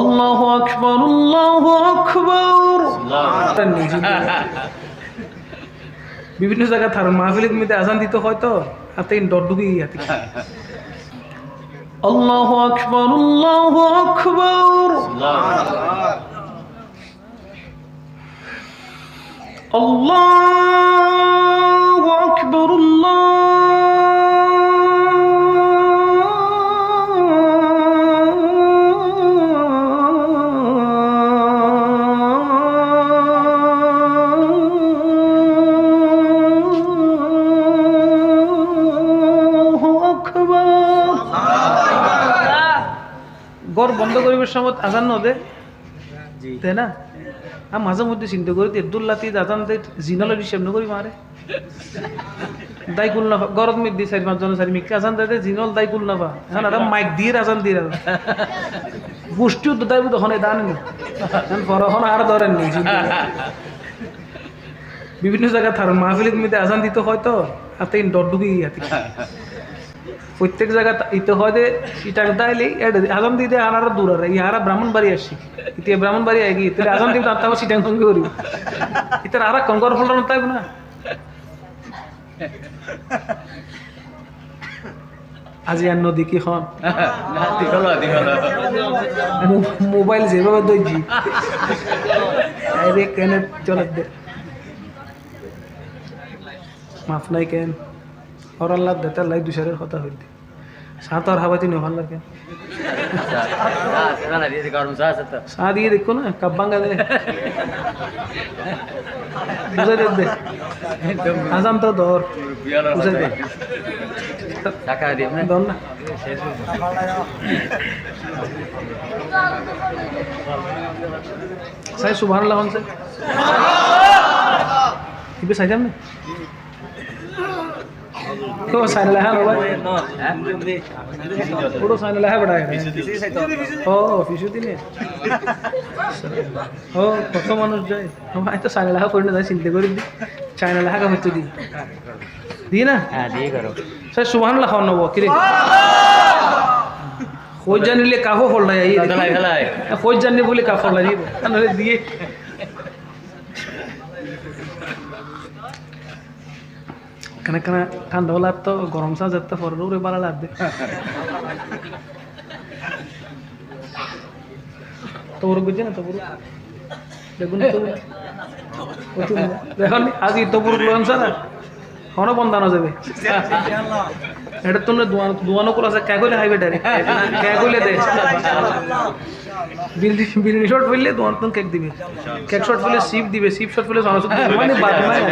আল্লাহ আকবর আল্লাহ আকবর। বিভিন্ন জায়গায় থার মাহফিলের মধ্যে আজান দিতে হয় তো হাতে ডর ঢুকে হাতে। আল্লাহ আকবর আল্লাহ আকবর। আল্লাহ ঘর বন্ধ করিবার সময় আজান নদে। তাই না? আমি মাঝে মধ্যে চিন্তা করি তেদুল্লাতি আজান দে জিনালের হিসাব নকরি মারে। দাই কুল না গরত মিট দি চারি পাঁচজন চারি মিকে আজান দে জিনল দাই কুল না পা এখন আর মাইক দিয়ে আজান দিয়ে আর পুষ্টিও তো দাইব তখন দান নি পরখন আর ধরেন নি বিভিন্ন জায়গায় থার মাহফিলের মধ্যে আজান দিতে হয় তো হাতে ডর ঢুকে হাতে প্রত্যেক জায়গা ইতে হয় যে, ইটাক দাইলি আজম দিতে আর দূর আর ইহারা ব্রাহ্মণ বাড়ি আসি। ইতে ব্রাহ্মণ বাড়ি আগে ইতে আজম দিব তার তাও সিটাং সঙ্গে করি ইতে আর কঙ্কর ফল না তাইব না। আজি আর নদী কি হন? মোবাইল যেভাবে দইছি আরে কেন চলে দে। মাফ নাই কেন। হর আল্লাহ দেতার লাই দুশারের কথা হইতে सात और हवा थी नोहल लगे। सात ये देखो ना, कब्बंग अदे उसे देख दे। आज़म तो दौर। उसे दे। साका दिए मैं दौर ना। सही सुबह अल्लाह से इबे सही जाने সাইজাম না তো সাইন লাহা বাবা পুরো সাইন লাহা বড়া ও অফিসও দিনে ও কত মানুষ যায় আমি তো সাইন লাহা করে না যাই চিন্তা করে দি চাইনা লাহা কাম হচ্ছে দি দি না স্যার সুবহান আল্লাহ খাওয়ান নেব কিরে খোঁজ জানিলে কাফো ফল নাই খোঁজ জানি বলে কাফল নাই দিব নহলে দিয়ে কেন কেন ঠান্ডা হলে তো গরম চা যেতে পরে ওরে বালা লাগবে। তোর বুঝছে না তোর দেখুন তো দেখুন আজ ইতপুর লোন হনো বন্ধানো যাবে এটা তো আছে? কে কইলে হাইবে ডাইরেক্ট কে কইলে দে? বিল্ডিং শট ফেললে তো কেক দিবে। কেক শট ফেলে সিপ দিবে সিপ শট ফেলে সনসুদ মানে বাদ নাই।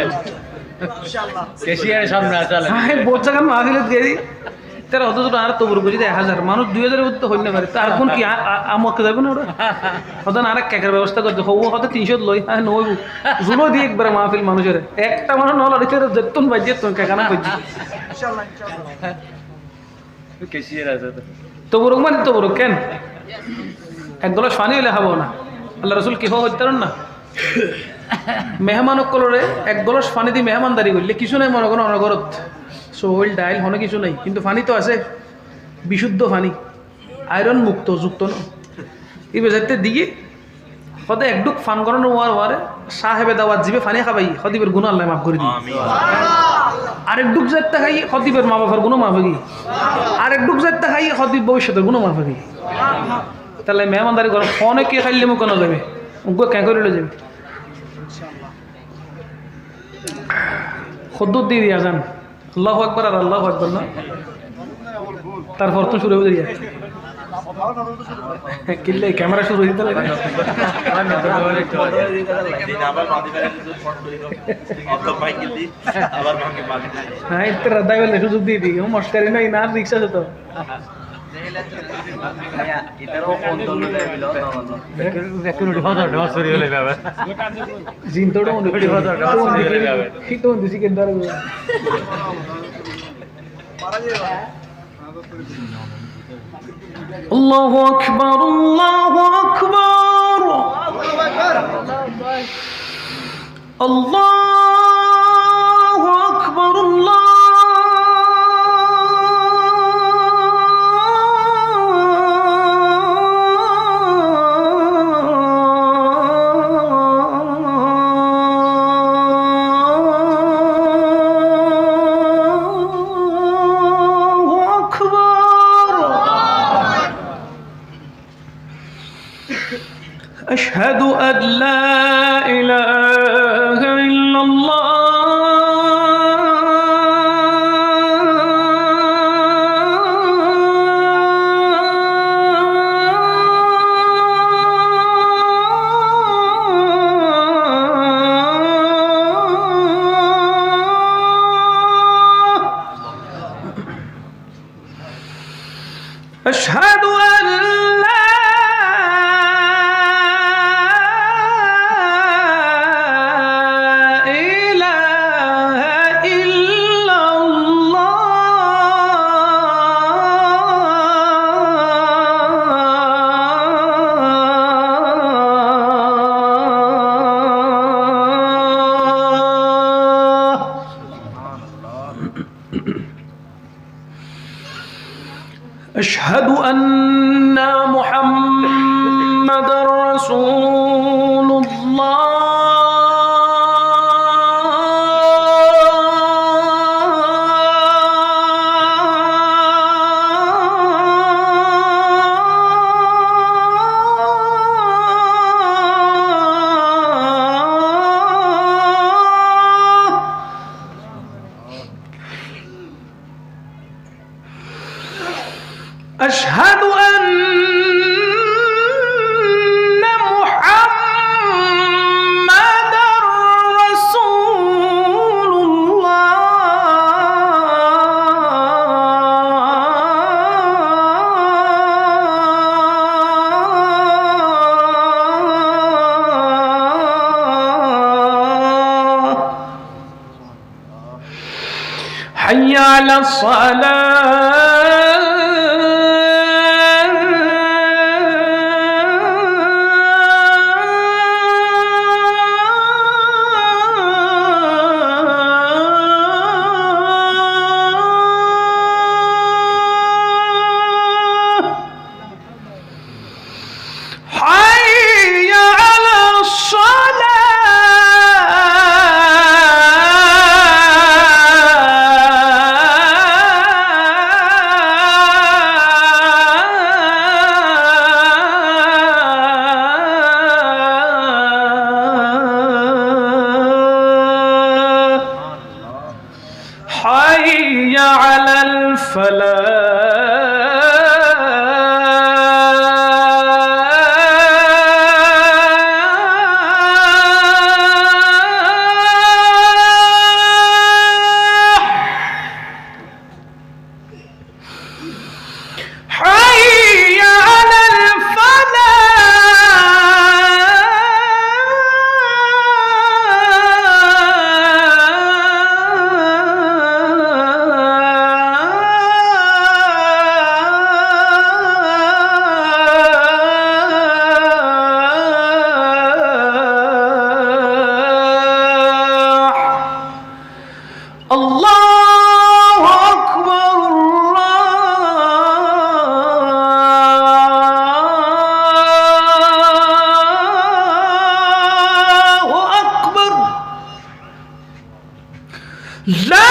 তারা অত আর তবুর বুঝি হাজার। মানুষ দুই হাজারের মধ্যে হইতে পারে তার কোন কি আমাকে যাবে না ওরা? ওদের আর কেকের ব্যবস্থা করছে হবু হয়তো তিনশো লই হ্যাঁ নইব। জুলো দিয়ে একবারে মাহফিল মানুষের। একটা মানুষ নহল আর যেতন বাজিয়ে তুমি কেকানা বাজি কেশিয়ার আছে তবুরক মানে তবুরক কেন? এক গ্লাস পানি হইলে খাব না। আল্লাহ রসুল কি হইতে না? মেহমানক কলরে এক গ্লাস পানি দিয়ে মেহমানদারি করলে কিছু নাই মনে করো অনগরত চৌল ডাইল হনে কিছু নাই। কিন্তু পানি তো আছে। বিশুদ্ধ পানি। আয়রন মুক্ত যুক্ত ন। এই বেজাতে দিকে সদায় একডুক ফান করানো হওয়ার হওয়ারে সাহেবে দাওয়াত জিবে ফানি খাবাই সদীপের গুণ আল্লাহ মাফ করে দিই আরেক ডুক যাত্রা খাই সদীপের মা বাবার গুণ মাফ হগি আরেক ডুক যাত্রা খাই সদীপ ভবিষ্যতের গুণ মাফ হগি তাহলে মেহমানদারি করো ফোনে কে খাইলে মোক কেন যাবে উগ্র ক্যাঁ করে যাবে খদ্দুর দিয়ে দিয়া যান। আল্লাহ একবার আর আল্লাহ একবার না? তারপর তো শুরু হয়ে কিনলে ক্যামেরা শুরু হয়ে দিতে লাগে হ্যাঁ গেলে সুযোগ দিয়ে দিই। ও মস্কারি নাই না রিক্সা তো। জিন তো মনে করি তো দিছি কেন দাঁড়াবো আল্লাহু আকবার أشهد لا إله إلا الله. أشهد أن رسول الله على الصلاة. على الفلاح. Love